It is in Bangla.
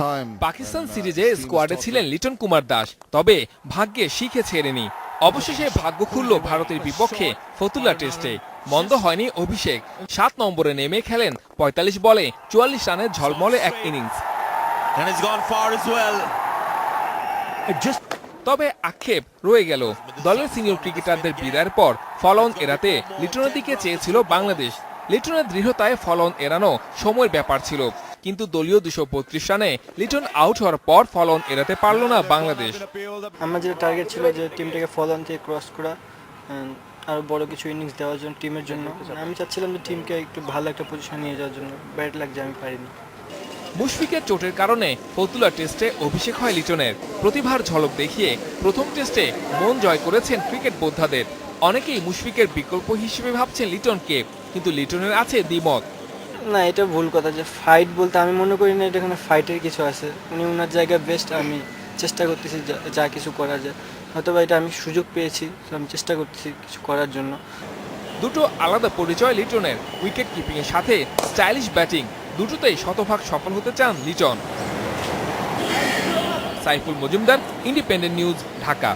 Time. পাকিস্তান uh, সিরিজে স্কোয়াডে ছিলেন লিটন কুমার দাস তবে ভাগ্যে শিখে ছেড়েনি। অবশেষে ভাগ্য খুলল ভারতের বিপক্ষে ফতুল্লা টেস্টে। মন্দ হয়নি অভিষেক। সাত নম্বরে নেমে খেলেন পঁয়তাল্লিশ বলে চুয়াল্লিশ রানের ঝলমলে এক ইনিংস. তবে আক্ষেপ রয়ে গেল। দলের সিনিয়র ক্রিকেটারদের বিদায়ের পর ফলন এড়াতে লিটনের দিকে চেয়েছিল বাংলাদেশ। লিটনের দৃঢ়তায় ফলন এড়ানো সময়ের ব্যাপার ছিল। কিন্তু দলীয় দুশো বত্রিশ রানে লিটন আউট হওয়ার পর ফলন এড়াতে পারল না বাংলাদেশ। আমার যেটা টার্গেট ছিল যে টিমটাকে ফলন থেকে ক্রস করা আরও বড় কিছু ইনিংস দেওয়ার জন্য টিমের জন্য। আমি চাচ্ছিলাম যে টিমকে একটু ভালো একটা পজিশন নিয়ে যাওয়ার জন্য। ব্যাট লাগছে আমি পারিনি। মুশফিকের চোটের কারণে ফতুলা টেস্টে অভিষেক হয় লিটনের। প্রতিভার ঝলক দেখিয়ে প্রথম টেস্টে মন জয় করেছেন ক্রিকেট বোদ্ধাদের। অনেকেই মুশফিকের বিকল্প হিসেবে ভাবছেন লিটনকে। কিন্তু লিটনের আছে দ্বিমত। না এটা ভুল কথা যে ফাইট বলতে আমি মনে করি না এটা এখানে ফাইটের কিছু আছে। উনি ওনার জায়গায় বেস্ট আমি চেষ্টা করতেছি যা- কিছু করা যায় হয়তো বা এটা আমি সুযোগ পেয়েছি তো আমি চেষ্টা করতেছি কিছু করার জন্য। দুটো আলাদা পরিচয় লিটনের উইকেট কিপিং এর সাথে স্টাইলিশ ব্যাটিং দুটোতেই শতভাগ সফল হতে চান Liton. Saiful Majumdar independent news Dhaka.